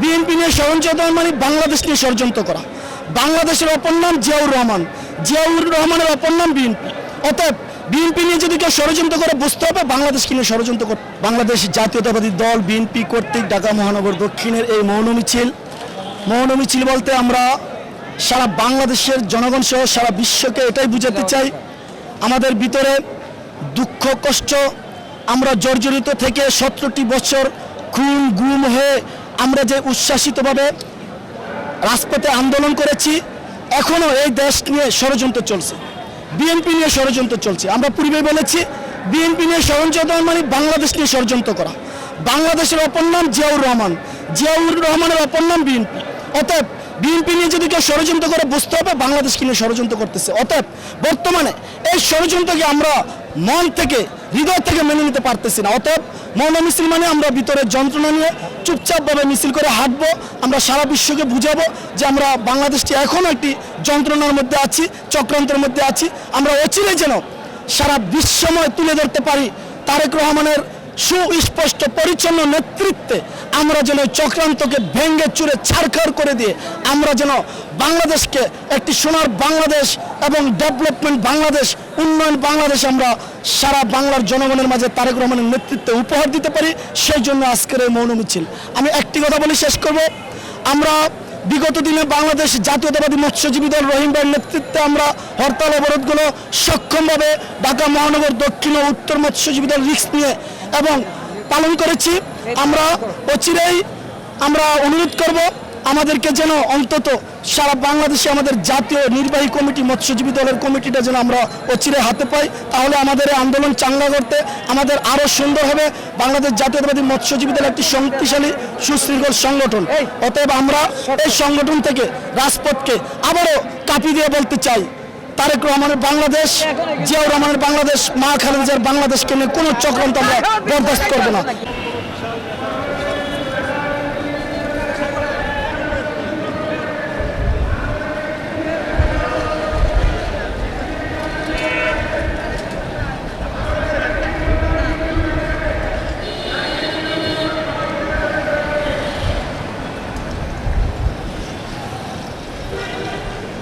BNP নিয়ে ষড়যন্ত্র মানে বাংলাদেশ নিয়ে ষড়যন্ত্র করা। বাংলাদেশের অপর নাম জিয়াউর রহমান। জিয়াউর রহমানের অপর নাম বিএনপি। অতএব বিএনপি নিয়ে যদি কেউ ষড়যন্ত্র করে, বুঝতে হবে বাংলাদেশকে নিয়ে ষড়যন্ত্র করে বাংলাদেশ জাতীয়তাবাদী দল, বিএনপি কর্তৃক ঢাকা মহানগর দক্ষিণের এই মৌন মিছিল। মৌন মিছিল বলতে আমরা সারা বাংলাদেশের জনগণ সহ সারা বিশ্বকে এটাই বুঝাতে চাই। আমাদের ভিতরে দুঃখ, কষ্ট, আমরা জর্জরিত থেকে সতেরোটি বছর খুন, গুম হয়ে আমরা যে উচ্ছ্বাসিতভাবে রাজপথে আন্দোলন করেছি এখনও এই দেশ নিয়ে ষড়যন্ত্র চলছে। বিএনপি নিয়ে ষড়যন্ত্র চলছে। আমরা পূর্বে বলেছি বিএনপি নিয়ে ষড়যন্ত্র মানে বাংলাদেশ নিয়ে ষড়যন্ত্র করা। বাংলাদেশের অপর নাম জিয়াউর রহমান। জিয়াউর রহমানের অপর নাম বিএনপি অতএব বিএনপি নিয়ে যদি কেউ ষড়যন্ত্র করে, বুঝতে হবে বাংলাদেশকে নিয়ে ষড়যন্ত্র করতেছে। অতএব বর্তমানে এই ষড়যন্ত্রকে আমরা মন থেকে, হৃদয় থেকে মেনে নিতে পারতেছি না। অতএব মৌন মিছিল মানে আমরা ভিতরে যন্ত্রণা নিয়ে চুপচাপভাবে মিছিল করে হাঁটবো। আমরা সারা বিশ্বকে বুঝাবো যে আমরা বাংলাদেশটি এখন একটি যন্ত্রণার মধ্যে আছি, চক্রান্তের মধ্যে আছি। আমরা অচিরে যেন সারা বিশ্বময় তুলে ধরতে পারি। তারেক রহমানের সুস্পষ্ট পরিচ্ছন্ন নেতৃত্বে আমরা যেন চক্রান্তকে ভেঙ্গে চুরে ছাড়খাড় করে দিয়ে আমরা যেন বাংলাদেশকে একটি সোনার বাংলাদেশ এবং ডেভেলপমেন্ট বাংলাদেশ উন্নয়ন বাংলাদেশ আমরা সারা বাংলার জনগণের মাঝে তারেক রহমানের নেতৃত্বে উপহার দিতে পারি, সেই জন্য আজকের এই মৌন মিছিল। আমি একটি কথা বলে, শেষ করব। আমরা বিগত দিনে বাংলাদেশ জাতীয়তাবাদী মৎস্যজীবী দল রহিম ভাইয়ের নেতৃত্বে আমরা হরতাল অবরোধগুলো সক্ষমভাবে ঢাকা মহানগর দক্ষিণ ও উত্তর মৎস্যজীবী দল রিস্ক নিয়ে এবং পালন করেছি। আমরা অচিরেই আমরা অনুরোধ করব আমাদেরকে যেন অন্তত সারা বাংলাদেশে আমাদের জাতীয় নির্বাহী কমিটি, মৎস্যজীবী দলের কমিটিটা যেন আমরা অচিরে হাতে পাই। তাহলে আমাদের এই আন্দোলন চাঙ্গা করতে, আমাদের আরও সুন্দর হবে। বাংলাদেশ জাতীয়তাবাদী মৎস্যজীবী দল একটি শক্তিশালী, সুশৃঙ্খল সংগঠন। অতএব আমরা এই সংগঠন থেকে রাজপথকে আবারও কাঁপি দিয়ে বলতে চাই। তারেক রহমানের বাংলাদেশ, জিয়াউর রহমানের বাংলাদেশ, মা খালেদার বাংলাদেশকে নিয়ে কোনো চক্রান্ত আমরা বরদাস্ত করব না।